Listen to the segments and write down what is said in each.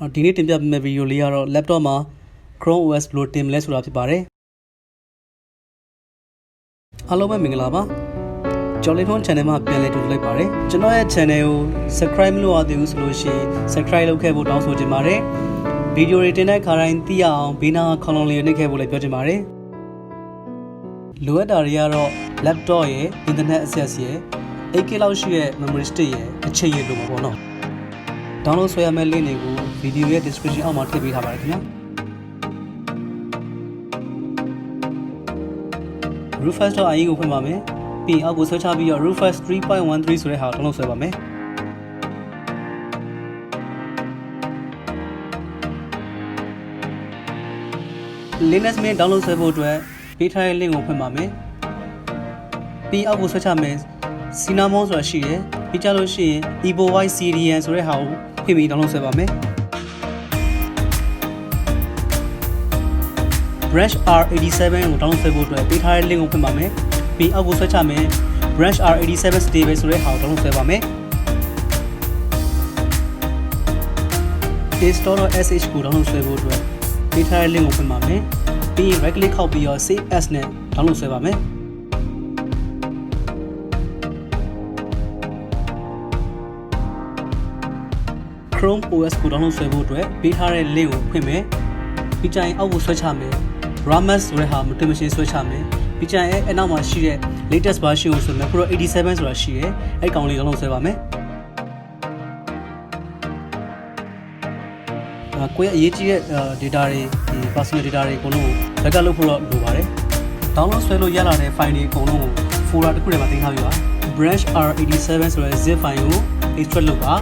အော်ဒီနေ့တင်ပြပေးမယ့်ဗီဒီယိုလေးကတော့ laptop မှာ Chrome OS ဘယ်လိုတင်မလဲဆိုတာဖြစ်ပါတယ်အားလုံးပဲမင်္ဂလာပါကျော်လေးထွန်း channel မှာပြန်လည်ကြိုဆိုလိုက်ပါတယ်ကျွန်တော်ရဲ့ channel ကို subscribe မလုပ်ရသေးဘူးဆိုလို့ရှိရင် subscribe လုပ်ခဲ့ဖို့တောင်းဆိုချင်ပါတယ်ဗီဒီယိုတွေတင်တဲ့ခါတိုင်းသိရအောင်ဘေးနားခေါင်းလုံးလေးနှိပ်ခဲ့ဖို့လည်းပြောချင်ပါတယ်လိုအပ်တာတွေကတော့ laptop ရဲ့ internet access ရဲ့ 8K လောက်ရှိတဲ့ memory stick ရဲ့အချိန်ရလို့ပေါ့နော် download ဆွဲရမယ့် link တွေကိုဗီ ဒီယိုရဲ့ description အောက်မှာထည့်ပေးထားပါတယ်ခင်ဗျာ rufus.ie ကိုဖွင့်ပါမယ်ပြီးရင်အောက်ကို search ချပြီးတော့ rufus 3.13ဆိုတဲ့ဟာကို download ဆွဲပါမယ် Linux Mint download ဆွဲဖို့အတွက်ပေးထားတဲ့ link ကိုဖွင့်ပါမယ်ပြီးအောက်ကို search ချမယ် Cinnamon ဆိုတာရှိတယ်ပြီးကြလို့ရှိရင် Evo White CDN ဆိုတဲ့ဟာကိုဖွင့်ပြီး download ဆွဲပါမယ် Branch R87 ကို download ဆွဲဖို့အတွက်ပေးထားတဲ့ link ကိုဖွင့်ပါမယ်ပြီးအောက်ကို search ချမယ် Branch R87 stable ဆိုတဲ့ဟာကို download ဆွဲပါမယ် install.sh ကို download ဆွဲဖို့အတွက်ပေးထားတဲ့ link ကိုဖွင့်ပါမယ်ပြီးရင် right click ခောက်ပြီးတော့ save as နဲ့ download ဆွဲပါမယ် Chrome OS ကို download ဆွဲဖို့အတွက်ပေးထားတဲ့ link ကိုဖွင့်မယ်ပြီးကြရင်အောက်ကိုဆွဲချမယ် Ramas ဆိုတဲ့ဟာမတင်မရှင်းဆွဲချမယ်ပြီးကြရင်အဲနောက်မှာရှိတဲ့ latest version ကိုဆိုရင် Pro 87ဆိုတာရှိတယ်အဲ့ကောင်လေး download ဆွဲပါမယ်အာကိုယ့်ရဲ့အရေးကြီးတဲ့ data တွေဒီ personal data တွေအကုန်လုံးကို backup လုပ်ဖို့တော့လိုပါတယ် download ဆွဲလို့ရလာတဲ့ file တွေအကုန်လုံးကို folder တစ်ခုထဲမှာတင်ထားပြီးပါ branch r87 ဆိုတဲ့ zip file ကို extract လုပ်ပါ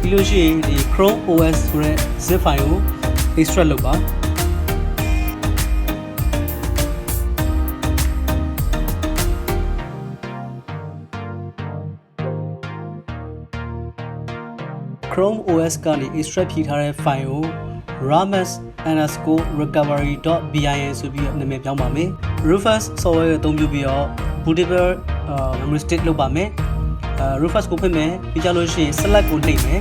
ပြီးလို့ရှိရင်ဒီ Chrome OS ဆိုတဲ့ zip file ကို extract လုပ်ပါ Chrome OS ကနေ extract ဖြည့်ထားတဲ့ file ကို ramas_recovery.bin ဆိုပြီးတော့နာမည်ပြောင်းပါမယ်။ Rufus software ကိုအသုံးပြုပြီးတော့ bootable uh, memory stick လုပ်ပါမယ်။ uh, Rufus ကိုဖွင့်မယ်ပြီးကြလို့ရှိရင် select ကိုနှိပ်မယ်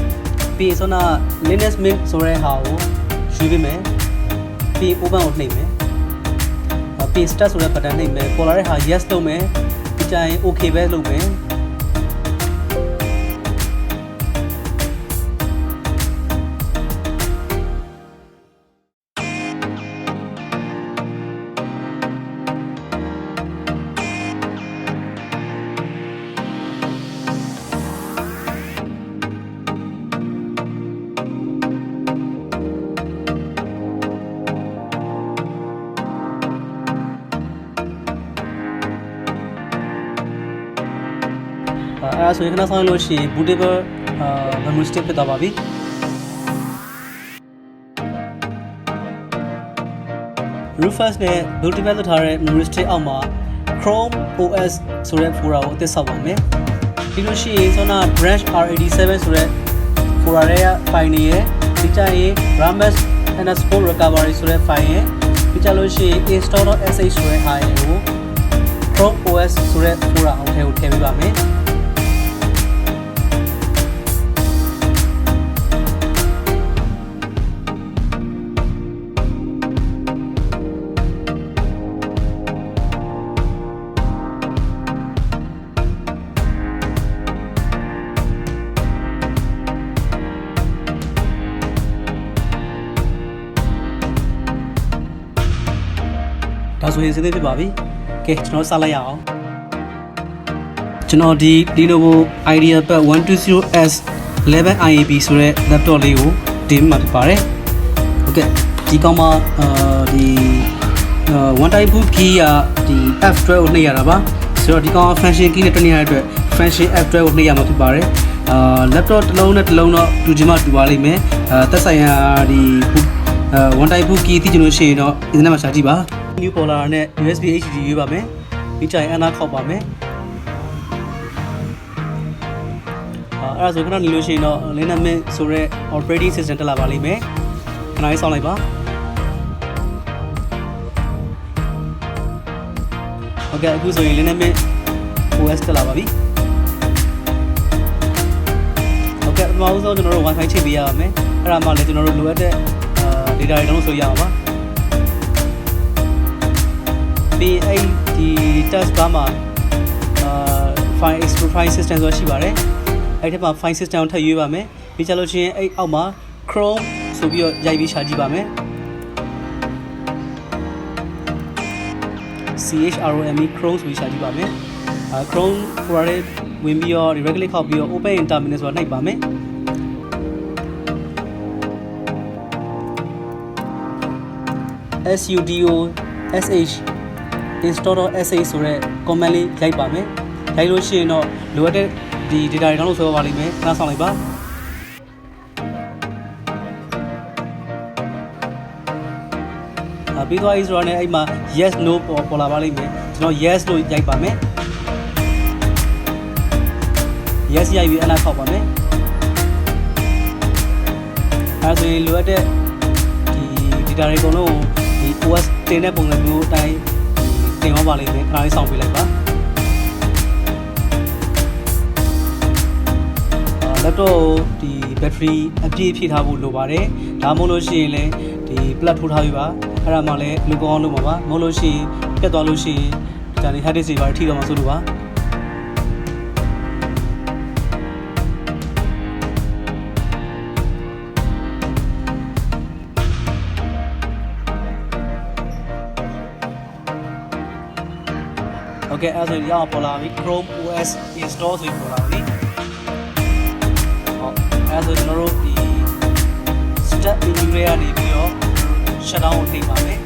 ။ပြီးရင်ဆိုတော့ Linux Mint ဆိုတဲ့ဟာကိုယူပေးမယ်။ပြီးရင် open ကိုနှိပ်မယ်။ပြီးရင် start ဆိုတဲ့ button နှိပ်မယ်။ပေါ်လာတဲ့ဟာ yes လုပ်မယ်။ပြီးကြရင် okay ပဲလုပ်မယ်။။ အဲအဲ့ဒါဆိုရင်ခဏဆောင်လို့ရှိရင် bootable အာ memory stick ဖြစ်သွားပါပြီ။ Rufus နဲ့ bootable လုပ်ထားတဲ့ memory stick အောက်မှာ Chrome OS ဆိုတဲ့ folder ကိုအသစ်ဆောက်ပါမယ်။ပြီးလို့ရှိရင်ဆိုတော့ branch r87 ဆိုတဲ့ folder ရဲ့ file တွေရဲ့ပြီးကြရင် ramas underscore recovery ဆိုတဲ့ file ရဲ့ပြီးကြလို့ရှိရင် install.sh ဆိုတဲ့ဟာရဲ့ကို Chrome OS ဆိုတဲ့ folder အောက်ထဲကိုထည့်ပေးပါမယ်။ ဆိုရင်စဉ်းစားဖြစ်ပါပြီ။ကဲကျွန်တော်စလိုက်ရအောင်။ကျွန်တော်ဒီ Lenovo IdeaPad 120S 11 IAP ဆိုတဲ့ laptop လေးကိုတင်မှာဖြစ်ပါတယ်။ဟုတ်ကဲ့ဒီကောင်မှာအာဒီအာ one type boot key ကဒီ F12 ကိုနှိပ်ရတာပါ။ဆိုတော့ဒီကောင်က function key နဲ့တွဲနေရတဲ့အတွက် function F12 ကိုနှိပ်ရမှာဖြစ်ပါတယ်။အာ laptop တစ်လုံးနဲ့တစ်လုံးတော့တူချင်မှတူပါလိမ့်မယ်။အာသက်ဆိုင်ရာဒီ boot အဲ one type book key သိချင်လို့ရှိရင်တော့ internet မှာရှာကြည့်ပါ new polar နဲ့ USB HDD ရွေးပါမယ်ပြီးကြရင် ana ခောက်ပါမယ်အဲအဲ့ဒါဆိုခဏနေလို့ရှိရင်တော့ Linux Mint ဆိုတဲ့ operating system တက်လာပါလိမ့်မယ်ခဏလေးစောင့်လိုက်ပါဟုတ်ကဲ့အခုဆိုရင် Linux Mint OS တက်လာပါပြီโอเค ဟုတ်ကဲ့ပထမဆုံးကျွန်တော်တို့ Wi-Fi ချိန်ပေးရပါမယ်အဲ့ဒါမှလည်းကျွန်တော်တို့လိုအပ်တဲ့အာ data တွေတော့ဆိုရအောင်ပါဒီအဲ့ဒီ task bar မှာအာ file export file system ဆိုတာရှိပါတယ်အဲ့ဒီမှာ file system ကိုထည့်ရွေးပါမယ်ပြီးကြလို့ရှိရင်အဲ့အောက်မှာ Chrome ဆိုပြီးတော့ရိုက်ပြီးရှာကြည့်ပါမယ် CHROME Chrome ဆိုပြီးရှာကြည့်ပါမယ်အာ Chrome ကိုရတဲ့ဝင်ပြီးတော့ directly ခောက်ပြီးတော့ open in terminal ဆိုတာနှိပ်ပါမယ် sudo sh install.sh ဆိုတဲ့ command လေးရိုက်ပါမယ်ရိုက်လို့ရှိရင်တော့လိုအပ်တဲ့ဒီ data တွေ download ဆွဲပါလိမ့်မယ်ခဏဆောင်လိုက်ပါအပြီးသွားပြီဆိုတော့လည်းအဲ့မှာ yes no ပေါ်ပေါ်လာပါလိမ့်မယ်ကျွန်တော် yes လို့ရိုက်ပါမယ် yes ရိုက်ပြီးအနားခောက်ပါမယ်အဲဒါဆိုရင်လိုအပ်တဲ့ဒီ data တွေအကုန်လုံးကိုဒီ OS တင်တဲ့ပုံစံမျိုးအတိုင်းတင်သွားပါလိမ့်မယ်ခဏလေးစောင့်ပေးလိုက်ပါအာ laptop ဒီ battery အပြည့်ဖြည့်ထားဖို့လိုပါတယ်ဒါမှမဟုတ်လို့ရှိရင်လည်းဒီ plug ထိုးထားပြီးပါအဲ့ဒါမှလည်းလူကောင်းအောင်လုပ်မှာပါမဟုတ်လို့ရှိရင်ပြတ်သွားလို့ရှိရင်ဒါနေ hard disk တွေပါထိတော့မှာဆိုလို့ပါ โอเคအဲ့ဒါဆိုရင်ရအောင်ပေါ်လာပြီ Chrome OS install ဆိုပြီးပေါ်လာပြီဟုတ်အဲ့ဒါဆိုကျွန်တော်တို့ဒီ step menu တွေကနေပြီးတော့ shutdown ကိုထိပါမယ်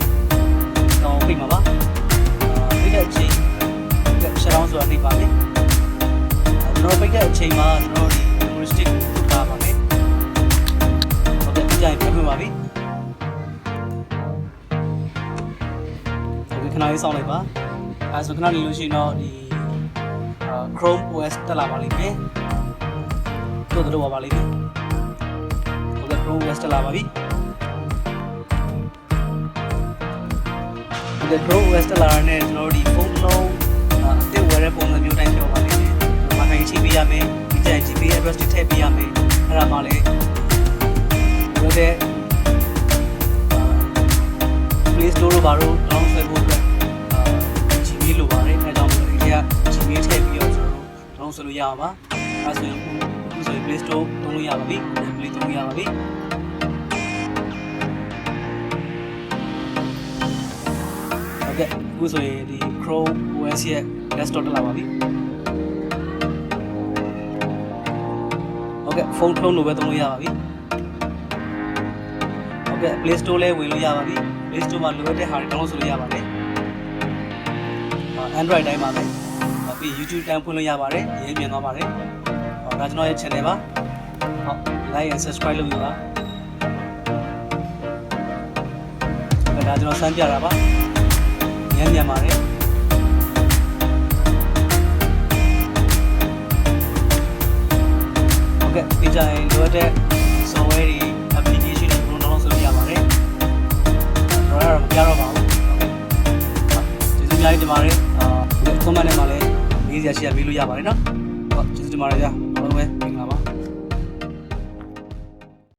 တော့ဖိတ်မှာပါအာဖိတ်တဲ့အချိန် shutdown ဆိုတာနှိပ်ပါမယ်ကျွန်တော်ဖိတ်တဲ့အချိန်မှာကျွန်တော်ဒီ memory stick ကိုထားပါမယ်ဟုတ်ကဲ့ကြိုင်ပြဖွင့်ပါပြီဟုတ်ကဲ့ခဏလေးစောင့်လိုက်ပါ အဲဆိုခဏနေလို့ရှိရင်တော့ဒီအာ Chrome OS တက်လာပါလိမ့်မယ်တို့တို့ပါပါလိမ့်မယ်ဟုတ်ကဲ့ Chrome OS တက်လာပါပြီဒီ Chrome OS တက်လာတဲ့ကျွန်တော်တို့ဒီဖုန်းလုံး download ဆွဲလို့ရအောင်ပါအဲဆိုရင်အခုဆိုရင် Play Store သုံးလို့ရပါပြီ Play သုံးလို့ရပါပြီဟုတ်ကဲ့အခုဆိုရင်ဒီ Chrome OS ရဲ့ desktop တက်လာပါပြီဟုတ်ကဲ့ဖုန်းထုံးလို့ပဲသုံးလို့ရပါပြီဟုတ်ကဲ့ Play Store လည်းဝင်လို့ရပါပြီ Play Store မှာလိုအပ်တဲ့ဟာတွေ download ဆိုလို့ရပါတယ်အာ Android တိုင်းပါပဲအာ ပြီး YouTube တန်းဖွင့်လို့ရပါတယ်အရင်မြင်သွားပါတယ်ဟောဒါကျွန်တော်ရဲ့ channel ပါဟုတ် like and subscribe လုပ်ယူပါဒါကျွန်တော်စမ်းပြတာပါညံ့ညံ့ပါတယ်ဟုတ်ကဲ့ဒီကြရင်လိုအပ်တဲ့ software တွေ application တွေဘယ်လို download ဆိုလို့ရပါတယ်တော့တော့မပြတော့ပါဘူးကျေးဇူးအများကြီးတင်ပါတယ်အာ comment ထဲမှာလည်းမေး စရာရှိရမေးလို့ရပါတယ်နော်ဟုတ်ကျေးဇူးတင်ပါတယ်ဗျာအားလုံးပဲ